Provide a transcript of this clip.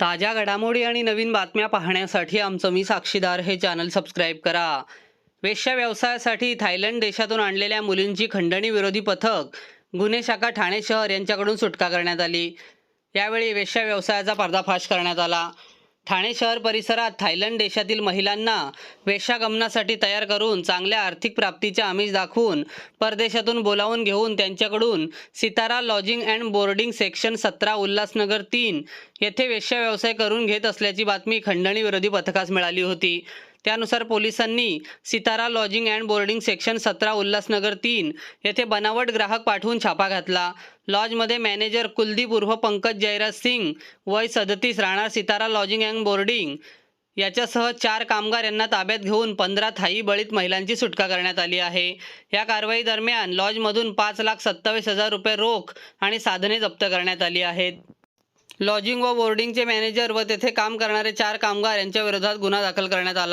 ताज्या घडामोडी आणि नवीन बातम्या पाहण्यासाठी आमचं मी साक्षीदार हे चॅनल सबस्क्राईब करा. वेश्या व्यवसायासाठी थायलंड देशातून आणलेल्या मुलींची खंडणी विरोधी पथक गुन्हे शाखा ठाणे शहर यांच्याकडून सुटका करण्यात आली. यावेळी वेश्या व्यवसायाचा पर्दाफाश करण्यात आला. ठाणे शहर परिसरात थायलंड देशातील महिलांना वेशागमनासाठी तयार करून चांगल्या आर्थिक प्राप्तीचे आमिष दाखवून परदेशातून बोलावून घेऊन त्यांच्याकडून Sitara lodging and boarding section सतरा उल्हासनगर तीन येथे वेश्या व्यवसाय करून घेत असल्याची बातमी खंडणी विरोधी पथकास मिळाली होती. त्यानुसार पोलिसांनी Sitara lodging and boarding section सतरा उल्हासनगर तीन येथे बनावट ग्राहक पाठवून छापा घातला. लॉजमध्ये मॅनेजर कुलदीप उर्फ पंकज जयराज सिंग वय सदतीस राहणार सितारा लॉजिंग अँड बोर्डिंग. याच्यासह चार कामगार यांना ताब्यात घेऊन पंधरा थाई बळीत महिलांची सुटका करण्यात आली आहे. या कारवाई दरम्यान लॉजमधून पाच लाख सत्तावीस हजार रुपये रोख आणि साधने जप्त करण्यात आली आहेत. लॉजिंग व बोर्डिंगचे मॅनेजर व तेथे काम करणारे चार कामगार यांच्या विरोधात गुन्हा दाखल करण्यात आला.